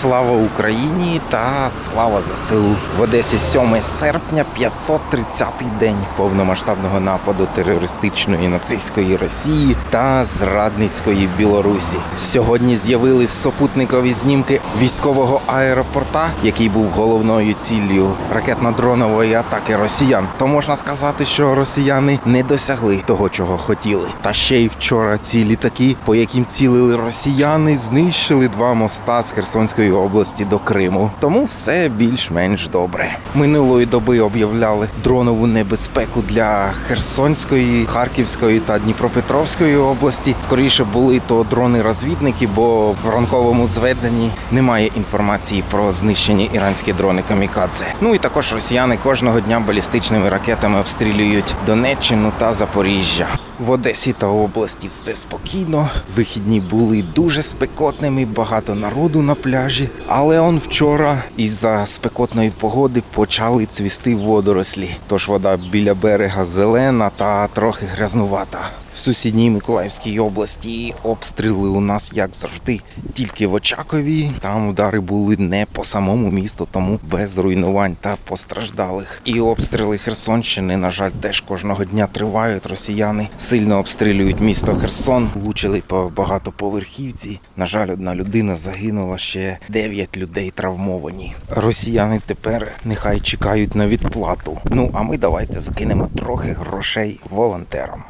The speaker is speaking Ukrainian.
Слава Україні та слава ЗСУ. В Одесі 7 серпня, 530-й день повномасштабного нападу терористичної нацистської Росії та зрадницької Білорусі. Сьогодні з'явились супутникові знімки військового аеропорта, який був головною ціллю ракетно-дронової атаки росіян. То можна сказати, що росіяни не досягли того, чого хотіли. Та ще й вчора ці літаки, по яким цілили росіяни, знищили два моста з Херсонської області до Криму. Тому все більш-менш добре. Минулої доби об'являли дронову небезпеку для Херсонської, Харківської та Дніпропетровської області. Скоріше були то дрони-розвідники, бо в ранковому зведенні немає інформації про знищені іранські дрони камікадзе. Ну і також росіяни кожного дня балістичними ракетами обстрілюють Донеччину та Запоріжжя. В Одесі та області все спокійно. Вихідні були дуже спекотними, багато народу на пляжі. Але он вчора із-за спекотної погоди почали цвісти водорослі. Тож вода біля берега зелена та трохи грязнувата. В сусідній Миколаївській області обстріли у нас, як завжди, тільки в Очакові. Там удари були не по самому місту, тому без руйнувань та постраждалих. І обстріли Херсонщини, на жаль, теж кожного дня тривають. Росіяни сильно обстрілюють місто Херсон, влучили по багатоповерхівці. На жаль, одна людина загинула, ще дев'ять людей травмовані. Росіяни тепер нехай чекають на відплату. Ну а ми давайте закинемо трохи грошей волонтерам.